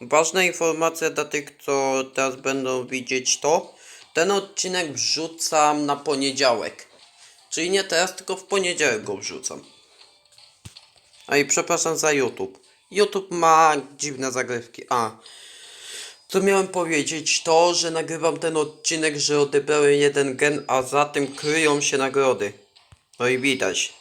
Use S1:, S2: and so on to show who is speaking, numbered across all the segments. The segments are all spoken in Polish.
S1: Ważna informacja dla tych, co teraz będą widzieć to. Ten odcinek wrzucam na poniedziałek. Czyli nie teraz, tylko w poniedziałek go wrzucam. A i przepraszam za YouTube. YouTube ma dziwne zagrywki. A. Co miałem powiedzieć, to, że nagrywam ten odcinek, że odebrałem jeden gen, a za tym kryją się nagrody. No i widać.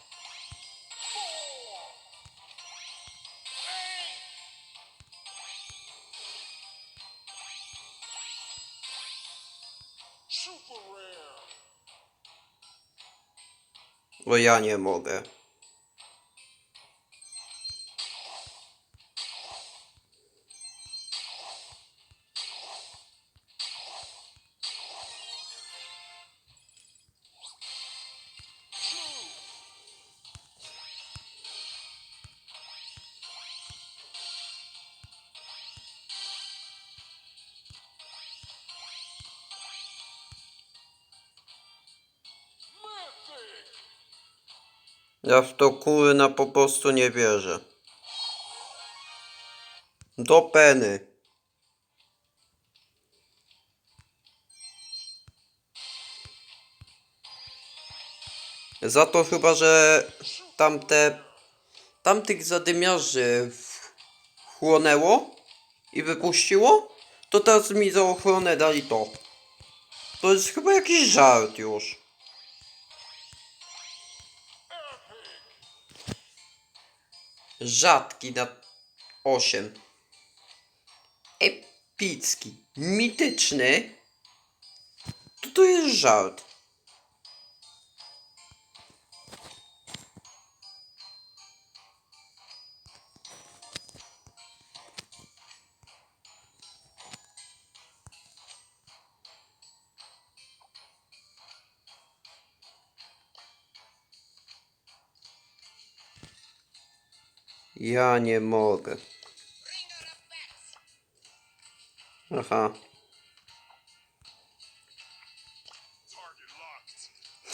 S1: Bo ja nie mogę. Ja w to kurna po prostu nie wierzę. Do peny. Za to chyba, że tamte tamtych zadymiarzy wchłonęło i wypuściło, to teraz mi za ochronę dali to. To jest chyba jakiś żart już. Rzadki na 8. Epicki, mityczny. To to jest żart. Ja nie mogę. Aha.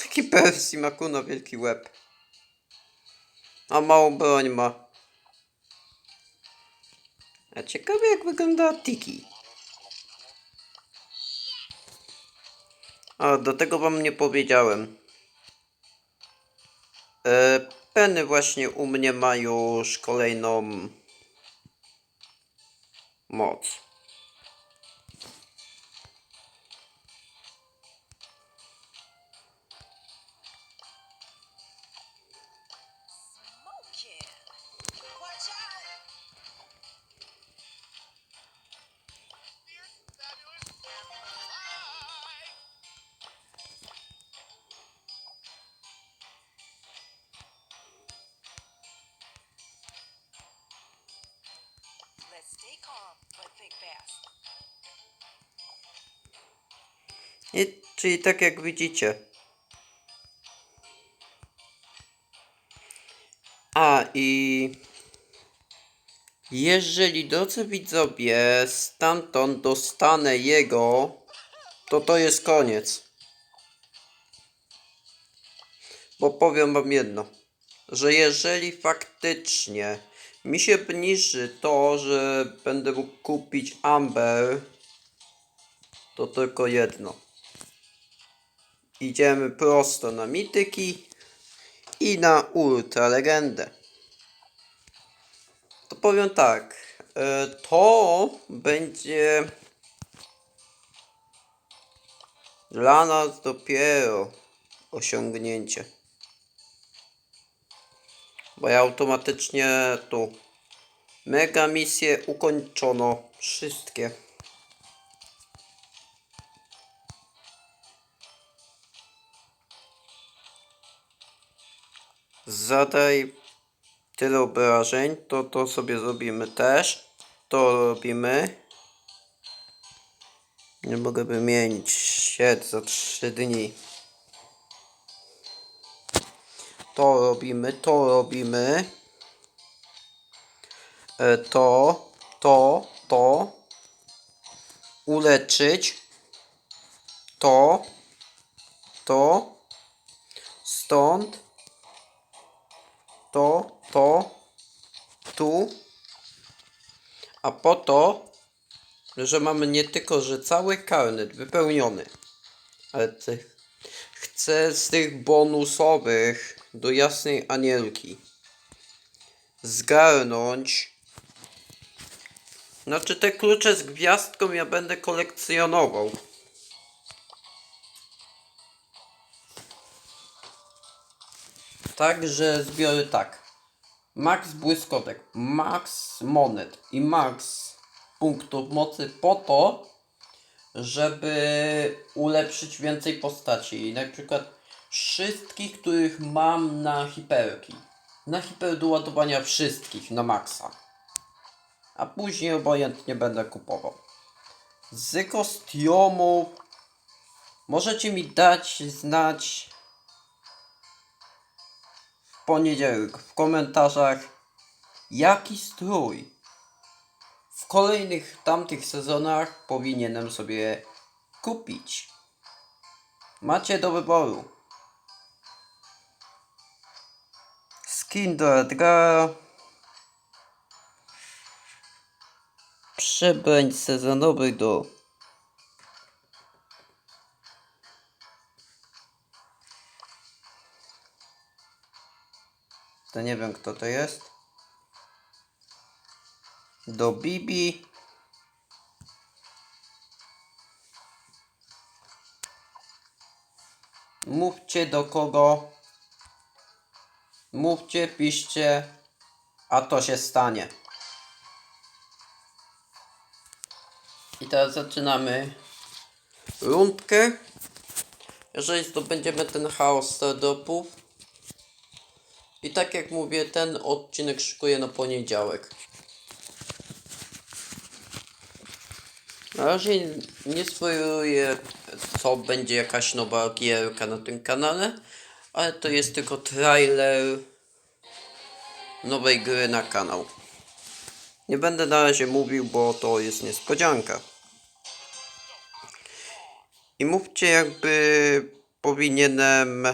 S1: Taki Percy ma kuno wielki łeb. A małą broń ma. A ciekawe jak wygląda Tiki. A do tego wam nie powiedziałem. E, Penny właśnie u mnie ma już kolejną moc. I, czyli tak jak widzicie. A i jeżeli drodzy widzowie stamtąd dostanę jego, to to jest koniec. Bo powiem wam jedno, że jeżeli faktycznie mi się obniży to, że będę mógł kupić Amber, to tylko jedno. Idziemy prosto na mityki i na ultra legendę. To powiem tak, e, to będzie dla nas dopiero osiągnięcie. Bo ja automatycznie tu mega misje ukończono wszystkie. Zadaj tyle obrażeń, to to sobie zrobimy też. To robimy. Nie mogę wymienić sieć za 3 dni. To robimy, to robimy. E, to, to, to. Uleczyć. To, to. Stąd to, to, tu, a po to że mamy nie tylko, że cały karnet wypełniony, ale te, chcę z tych bonusowych do jasnej anielki zgarnąć. Znaczy te klucze z gwiazdką ja będę kolekcjonował. Także zbiorę tak. Max błyskotek, max monet i max punktów mocy po to, żeby ulepszyć więcej postaci. Na przykład wszystkich, których mam na hiperki. Na hiper do ładowania wszystkich na maksa. A później obojętnie będę kupował. Z kostiumów możecie mi dać znać poniedziałek w komentarzach jaki strój w kolejnych tamtych sezonach powinienem sobie kupić. Macie do wyboru. Skin do Edgara. Przebrań sezonowych do To nie wiem kto to jest. Do Bibi. Mówcie do kogo. Mówcie, piszcie, a to się stanie. I teraz zaczynamy rundkę. Jeżeli zdobędziemy ten chaos startupów, i tak jak mówię, ten odcinek szykuję na poniedziałek. Na razie nie spoiluję, co będzie jakaś nowa gierka na tym kanale, ale to jest tylko trailer nowej gry na kanał. Nie będę na razie mówił, bo to jest niespodzianka. I mówcie jakby powinienem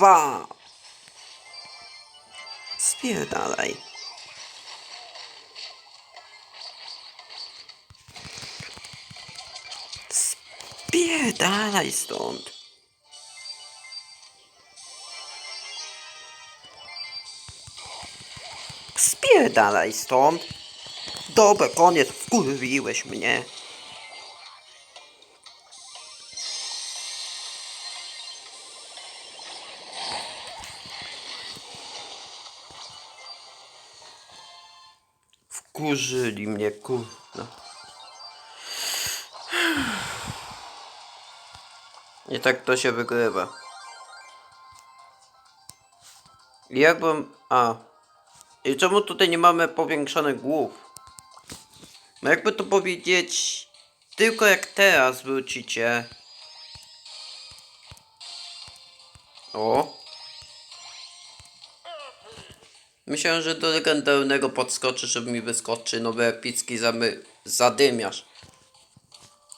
S1: Kurwa! Spierdalaj. Spierdalaj stąd. Spierdalaj stąd. Dobra, koniec, wkurwiłeś mnie. Wkurzyli mnie, kurwa. I tak to się wygrywa. Jakbym... A. I czemu tutaj nie mamy powiększonych głów? No jakby to powiedzieć... Tylko jak teraz wrócicie... O. Myślałem, że do legendarnego podskoczy, żeby mi wyskoczy nowy epicki zadymiarz.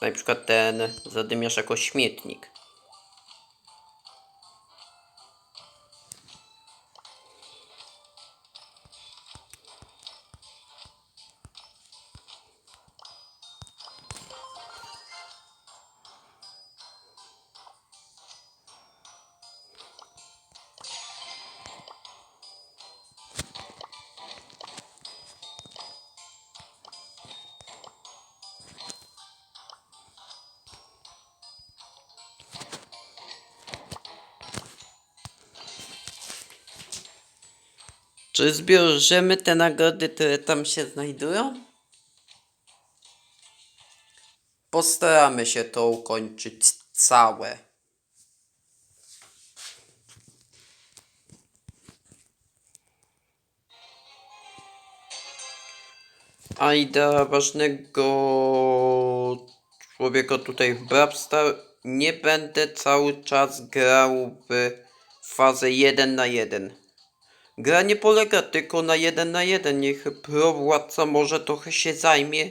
S1: Na przykład ten zadymiarz jako śmietnik. Zbierzemy te nagrody, które tam się znajdują? Postaramy się to ukończyć całe. A idea ważnego człowieka tutaj w Brapstar nie będę cały czas grał w fazę 1 na 1. Gra nie polega tylko na 1 na 1. Niech pro władca może trochę się zajmie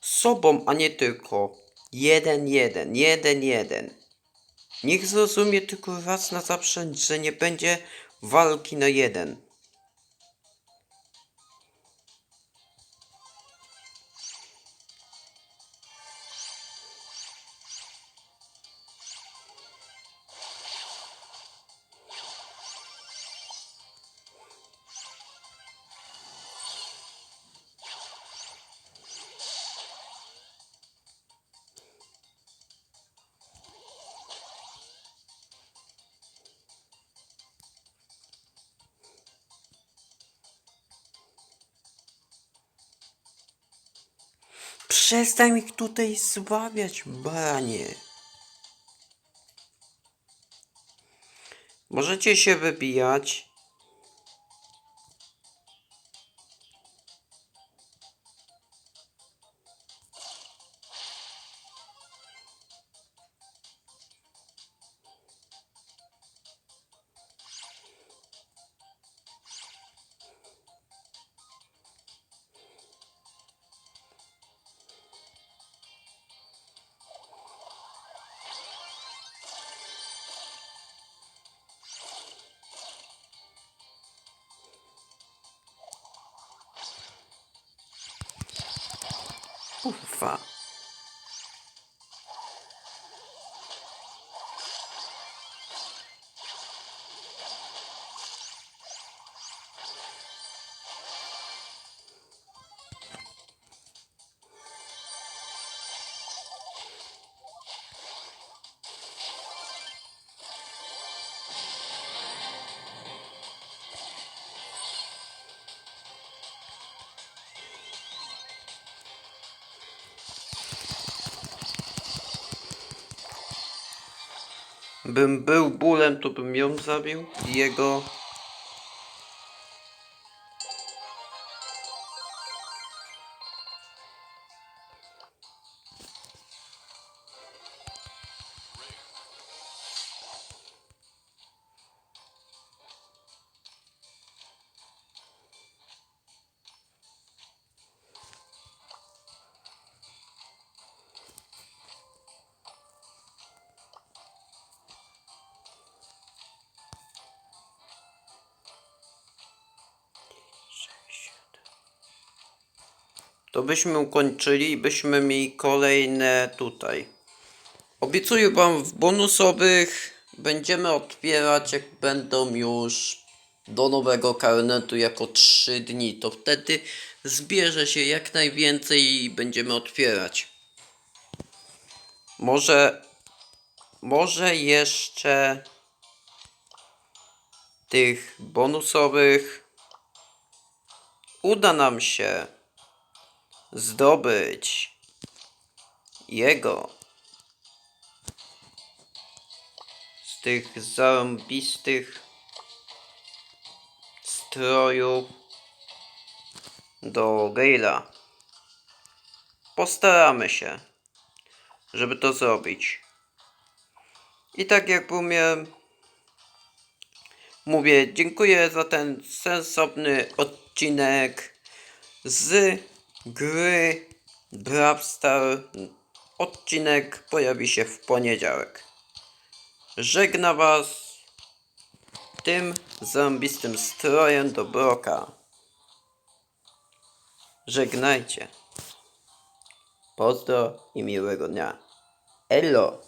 S1: sobą, a nie tylko 1 1 1 1. Niech zrozumie tylko raz na zawsze, że nie będzie walki na jeden. Przestań ich tutaj zbawiać, baranie. Możecie się wybijać. Ufa. Bym był bólem, to bym ją zabił jego... To byśmy ukończyli i byśmy mieli kolejne tutaj. Obiecuję wam w bonusowych będziemy otwierać jak będą już do nowego karnetu jako 3 dni. To wtedy zbierze się jak najwięcej i będziemy otwierać. Może może jeszcze tych bonusowych uda nam się zdobyć jego z tych zarąbistych strojów do Gale'a. Postaramy się, żeby to zrobić. I tak jak umiem, mówię dziękuję za ten sensowny odcinek z gry Brawl Star. Odcinek pojawi się w poniedziałek. Żegna Was tym zarąbistym strojem do Broka. Żegnajcie. Pozdro i miłego dnia. Elo!